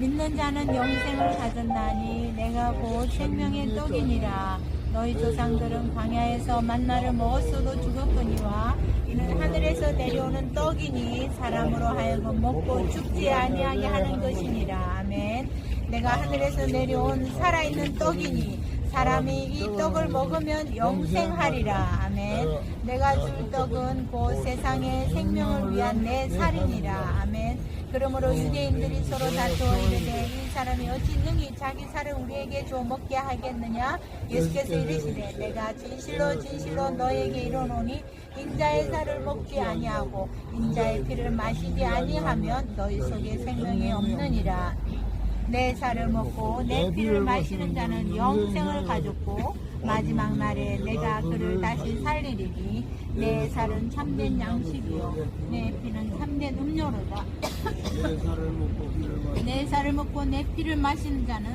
믿는 자는 영생을 가졌나니 내가 곧 생명의 떡이니라. 너희 조상들은 광야에서 만나를 먹었어도 죽었거니와 이는 하늘에서 내려오는 떡이니 사람으로 하여금 먹고 죽지 아니하게 하는 것이니라. 아멘. 내가 하늘에서 내려온 살아있는 떡이니 사람이 이 떡을 먹으면 영생하리라. 아멘. 내가 줄 떡은 곧 세상의 생명을 위한 내 살이니라. 아멘. 그러므로 유대인들이 서로 다투어 이르되 이 사람이 어찌 능히 자기 살을 우리에게 줘 먹게 하겠느냐? 예수께서 이르시되 내가 진실로 진실로 너에게 이르노니 인자의 살을 먹지 아니하고 인자의 피를 마시지 아니하면 너희 속에 생명이 없느니라. 내 살을 먹고 내 피를 마시는 자는 영생을 가졌고 마지막 날에 내가 그를 다시 살리리니 내 살은 참된 양식이요. 내 피는 참된 음료로다. 내 살을 먹고 내 피를 마시는 자는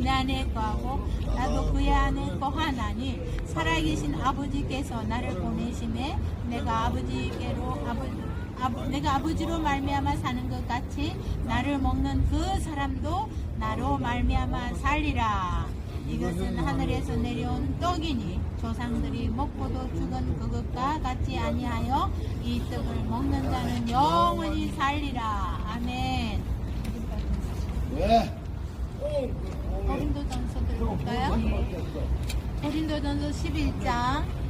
내 안에 거하고 나도 그의 안에 거하나니 살아계신 아버지께서 나를 보내심에 내가 아버지께로 아버지 아버, 내가 아버지로 말미암아 사는 것 같이 나를 먹는 그 사람도 나로 말미암아 살리라. 이것은 하늘에서 내려온 떡이니 조상들이 먹고도 죽은 그것과 같지 아니하여 이 떡을 먹는 자는 영원히 살리라. 아멘. 왜? 고린도전서 들어볼까요? 고린도전서 11장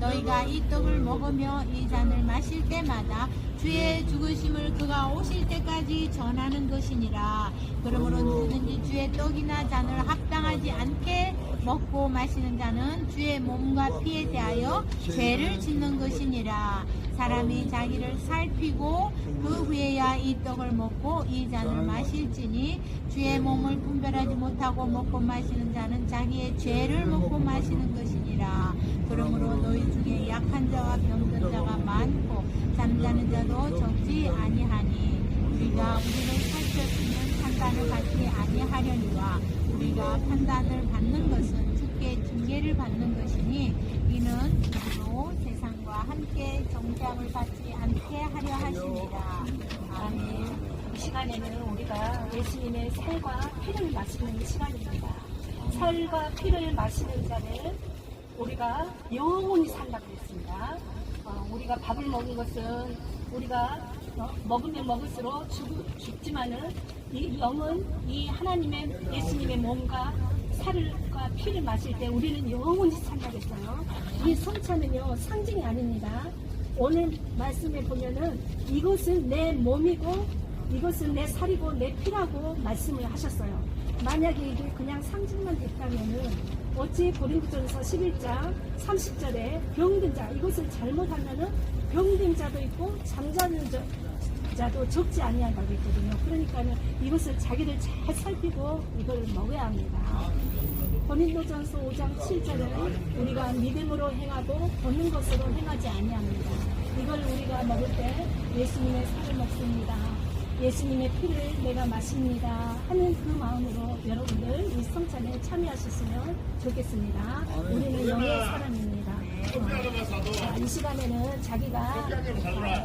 너희가 이 떡을 먹으며 이 잔을 마실 때마다 주의 죽으심을 그가 오실 때까지 전하는 것이니라. 그러므로 누구든지 주의 떡이나 잔을 합당하지 않게 먹고 마시는 자는 주의 몸과 피에 대하여 죄를 짓는 것이니라. 사람이 자기를 살피고 그 후에야 이 떡을 먹고 이 잔을 마실지니 주의 몸을 분별하지 못하고 먹고 마시는 자는 자기의 죄를 먹고 마시는 것이니라. 그러므로 너희 중에 약한 자와 병든 자가 많고 잠자는 자도 적지 아니하니 우리가 우리를 살폈으면 판단을 받지 아니하려니와 우리가 판단을 받는 것은 주께 징계를 받는 것이니 이는 우리로 세상과 함께 정죄함을 받지 않게 하려 하심이라 아멘. 이 시간에는 우리가 예수님의 살과 피를 마시는 시간입니다. 살과 피를 마시는 자는 우리가 영원히 산다고 했습니다. 어, 우리가 밥을 먹는 것은 우리가 어, 먹으면 먹을수록 죽, 죽지만은 이 영은 이 하나님의 예수님의 몸과 살과 피를 마실 때 우리는 영원히 산다고 했어요. 이 성찬은요 상징이 아닙니다. 오늘 말씀에 보면은 이것은 내 몸이고 이것은 내 살이고 내 피라고 말씀을 하셨어요. 만약에 이게 그냥 상징만 됐다면은 어찌 고린도전서 11장 30절에 병든 자 이것을 잘못하면은 병든 자도 있고 잠자는 자, 자도 적지 아니한다고 했거든요. 그러니까는 이것을 자기를 잘 살피고 이걸 먹어야 합니다. 고린도전서 5장 7절에 우리가 믿음으로 행하고 보는 것으로 행하지 아니합니다. 이걸 우리가 먹을 때 예수님의 살을 먹습니다. 예수님의 피를 내가 마십니다. 하는 그 마음으로 여러분들 이 성찬에 참여하셨으면 좋겠습니다. 우리는 영의 사람입니다. 자, 이 시간에는 자기가 아,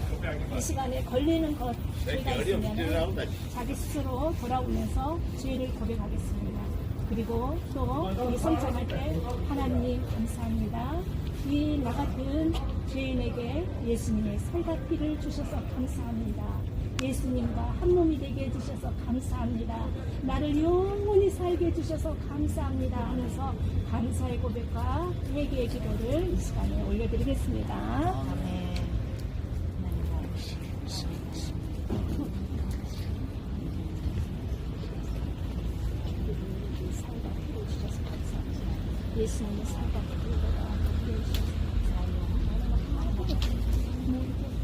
이 시간에 걸리는 것 죄가 있으면 자기 스스로 돌아오면서 죄를 고백하겠습니다. 그리고 또이 성찬할 때 하나님 감사합니다. 이 나 같은 죄인에게 예수님의 살과 피를 주셔서 감사합니다. 예수님과 한 몸이 되게 해주셔서 감사합니다. 나를 영원히 살게 해주셔서 감사합니다 하면서 감사의 고백과 회개의 기도를 이 시간에 올려드리겠습니다. 아멘 살과 피를 주셔서 감사합니다. 예수님의 살과 피를 주셔서 감사합니다.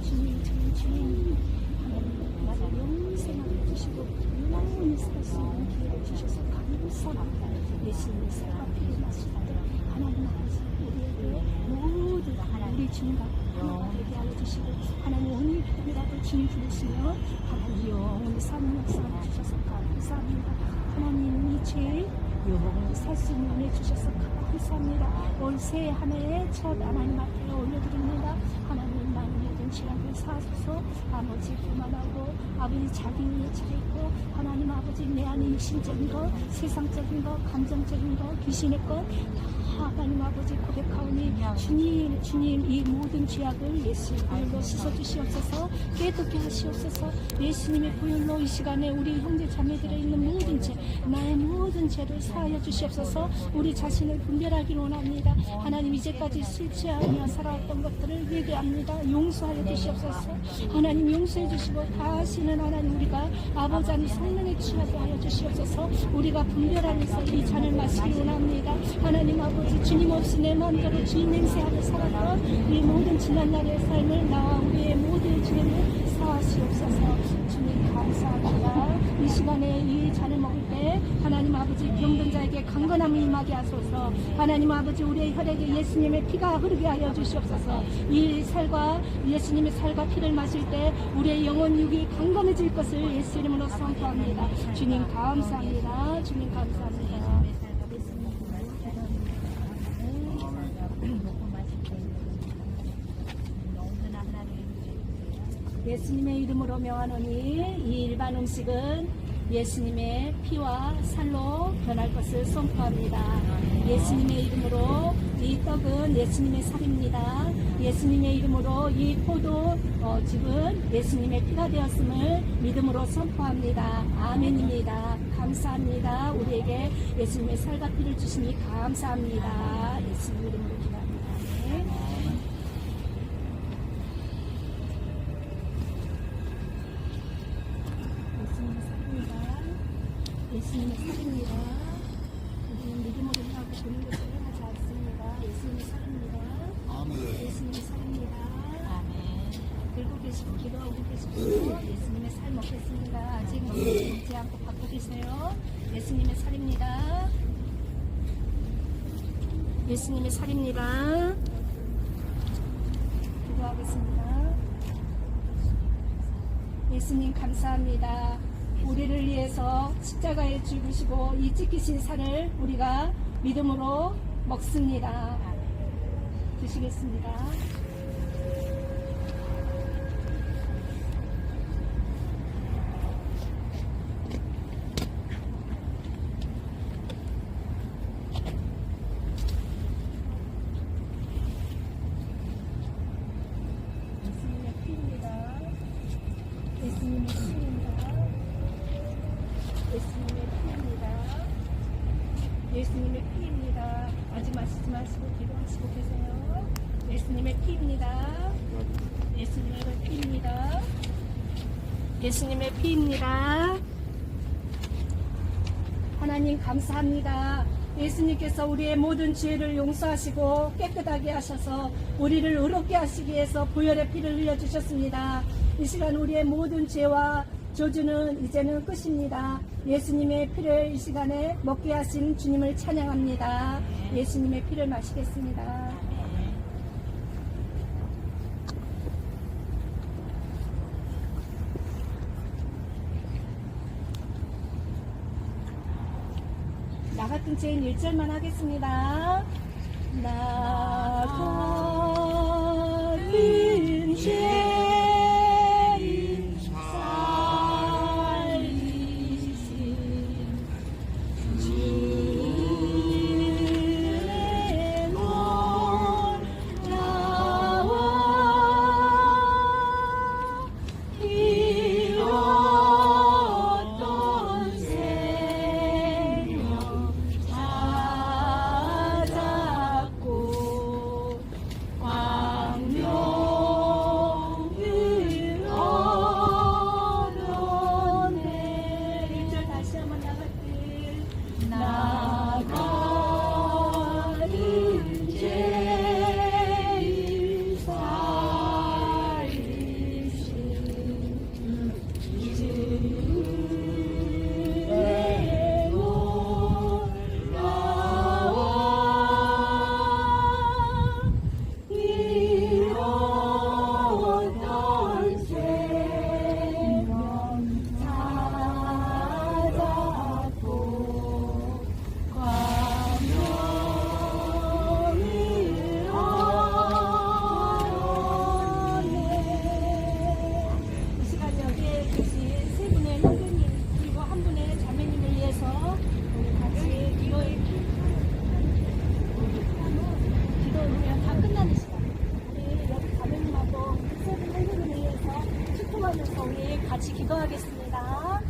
주님, 주님, 주님. 하나님, 나를 영생하게 해주시고 영원히 살 수 있는 기회를 주셔서 감사합니다. 축사합니다. 예수님의 살과 피를 마실 때 하나님 아버지 우리에게 모든 우리 주님과 하나님에게 알려주시고 하나님 오늘 밤이라도 주님 부르시며 하나님 영원히 사는 주셔서 감사합니다. 하나님 이죄 영원히 살수 있는 은혜 주셔서 감사합니다. 올 새 한 해의 첫 하나님 앞에 올려드립니다. 하나님 나의 모든 죄악을 사소서 아버지 그만하고 아버지 자기 위에 차있고 하나님 아버지 내 안에 육신적인 것 세상적인 것 감정적인 것 귀신의 것 하나님 아버지 고백하오니 주님 주님 이 모든 죄악을 예수의 보혈로 씻어주시옵소서 깨닫게 하시옵소서. 예수님의 보혈로 이 시간에 우리 형제 자매들에 있는 모든 죄 나의 모든 죄를 사하여 주시옵소서. 우리 자신을 분별하기 원합니다. 하나님 이제까지 술 취하며 살아왔던 것들을 회개합니다. 용서하여 주시옵소서. 하나님 용서해 주시고 다시는 하나님 우리가 아버지 하나님 성령에 취하게 하여 주시옵소서. 우리가 분별하면서 이 잔을 마시기 원합니다. 하나님 아버지 주님 없이 내 마음대로 주인 냄새하며 살았던 이 모든 지난날의 삶을 나와 우리의 모든 죄를 사하시옵소서. 주님 감사합니다. 이 시간에 이 잔을 먹을 때 하나님 아버지 병든 자에게 강건함이 임하게 하소서. 하나님 아버지 우리의 혈액에 예수님의 피가 흐르게 하여 주시옵소서. 이 살과 예수님의 살과 피를 마실 때 우리의 영혼 육이 강건해질 것을 예수 이름으로 선포합니다. 주님 감사합니다. 주님 감사합니다 예수님의 이름으로 명하노니 이 일반 음식은 예수님의 피와 살로 변할 것을 선포합니다. 예수님의 이름으로 이 떡은 예수님의 살입니다. 예수님의 이름으로 이 포도 어, 즙은 예수님의 피가 되었음을 믿음으로 선포합니다. 아멘입니다. 감사합니다. 우리에게 예수님의 살과 피를 주시니 감사합니다. 예수님 이름으로 기도합니다. 아멘. 예수님의 살입니다. 우리는 믿음으로 하고 보는 것을 하지 않습니다. 예수님의 살입니다. 예수님의 살입니다. 들고 계시고 기도하고 계시고 예수님의 살 먹겠습니다. 아직 먹지 않고 갖고 계세요. 예수님의 살입니다. 예수님의 살입니다. 기도하겠습니다. 예수님 감사합니다. 우리를 위해서 십자가에 죽으시고 이 찢기신 살을 우리가 믿음으로 먹습니다. 드시겠습니다. 예수님의 피입니다. 예수님의 피입니다. 예수님의 피입니다. 예수님의 피입니다. 아직 마시지 마시고 기도하시고 계세요. 예수님의 피입니다. 예수님의 피입니다. 예수님의 피입니다. 하나님 감사합니다. 예수님께서 우리의 모든 죄를 용서하시고 깨끗하게 하셔서 우리를 의롭게 하시기 위해서 보혈의 피를 흘려주셨습니다. 이 시간 우리의 모든 죄와 저주는 이제는 끝입니다. 예수님의 피를 이 시간에 먹게 하신 주님을 찬양합니다. 예수님의 피를 마시겠습니다. 나 같은 죄인 1절만 하겠습니다. 나 같은 죄인